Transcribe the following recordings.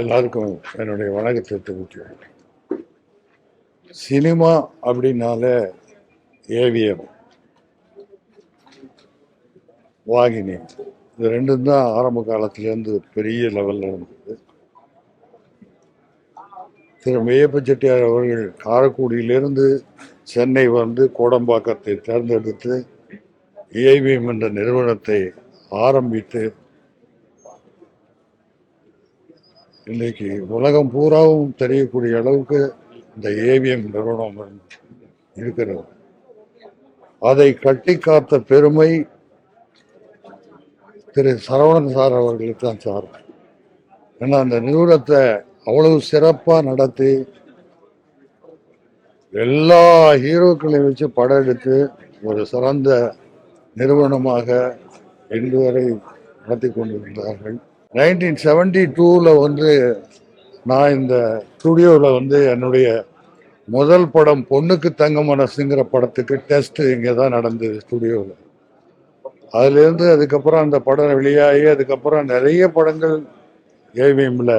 எல்லாருக்கும் என்னுடைய வணக்கத்தை தெரிவிக்கிறேன். சினிமா அப்படின்னாலே ஏவிஎம் வாகினி. இது ரெண்டும் தான் ஆரம்ப காலத்திலேருந்து பெரிய லெவலில் இருந்தது திரு. மெய்யப்ப செட்டியார் அவர்கள் காரைக்குடியிலிருந்து சென்னை வந்து கோடம்பாக்கத்தை தேர்ந்தெடுத்து ஏவிஎம் என்ற நிறுவனத்தை ஆரம்பித்து இன்னைக்கு உலகம் பூராவும் தெரியக்கூடிய அளவுக்கு இந்த ஏவிஎம் நிறுவனம் இருக்கிறது. அதை கட்டி காத்த பெருமை திரு சரவணன் சார் அவர்களுக்கு தான் சார். ஏன்னா அந்த நிறுவனத்தை அவ்வளவு சிறப்பாக நடத்தி எல்லா ஹீரோக்களையும் வச்சு படம் எடுத்து ஒரு சிறந்த நிறுவனமாக இன்று வரை நடத்தி கொண்டிருந்தார்கள் நைன்டீன் செவன்டி டூவில் வந்து நான் இந்த ஸ்டுடியோவில் வந்து என்னுடைய முதல் படம் பொண்ணுக்கு தங்க மனசுங்கிற படத்துக்கு டெஸ்ட் இங்கே தான் நடந்தது ஸ்டுடியோவில் அதுலேருந்து அதுக்கப்புறம் அந்த படம் வெளியாகி அதுக்கப்புறம் நிறைய படங்கள் ஏவிஎம்மில்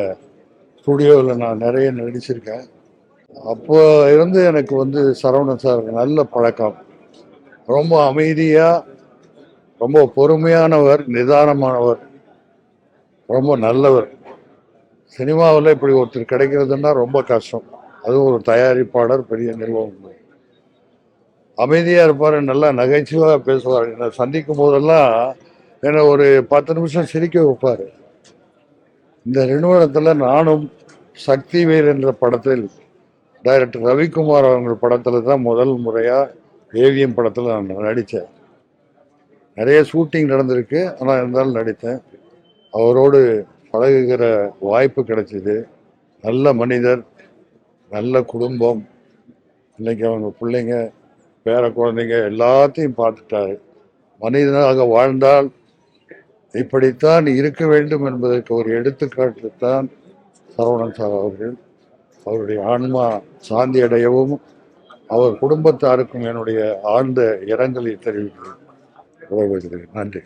ஸ்டுடியோவில் நான் நிறைய நடிச்சிருக்கேன். அப்போ இருந்து எனக்கு வந்து சரவணன் சார் நல்ல பழக்கம். ரொம்ப அமைதியாக ரொம்ப பொறுமையானவர் நிதானமானவர். ரொம்ப நல்லவர். சினிமாவில் இப்படி ஒருத்தர் கிடைக்கிறதுன்னா ரொம்ப கஷ்டம். அதுவும் ஒரு தயாரிப்பாளர் பெரிய நிர்வாகம் அமைதியாக இருப்பார் நல்லா நகைச்சுவாக பேசுவார். என்னை சந்திக்கும் போதெல்லாம் என்னை ஒரு பத்து நிமிஷம் சிரிக்க வைப்பார். இந்த நிறுவனத்தில் நானும் சக்திவேல் என்ற படத்தில் டைரக்டர் ரவிக்குமார் அவங்க படத்தில் தான் முதல் முறையாக ஏவிஎம் படத்தில் நான் நடித்தேன். நிறைய ஷூட்டிங் நடந்திருக்கு ஆனால் இருந்தாலும் நடித்தேன். அவரோடு பழகுகிற வாய்ப்பு கிடைச்சிது. நல்ல மனிதர் நல்ல குடும்பம். இன்னைக்கு அவங்க பிள்ளைங்க பேர குழந்தைங்க எல்லாத்தையும் பார்த்துட்டாரு. மனிதனாக வாழ்ந்தால் இப்படித்தான் இருக்க வேண்டும் என்பதற்கு ஒரு எடுத்துக்காட்டு தான் சரவணன் சார் அவர்கள். அவருடைய ஆன்மா சாந்தி அடையவும் அவர் குடும்பத்தாருக்கும் என்னுடைய ஆழ்ந்த இரங்கலை தெரிவிக்கிறேன். நன்றி.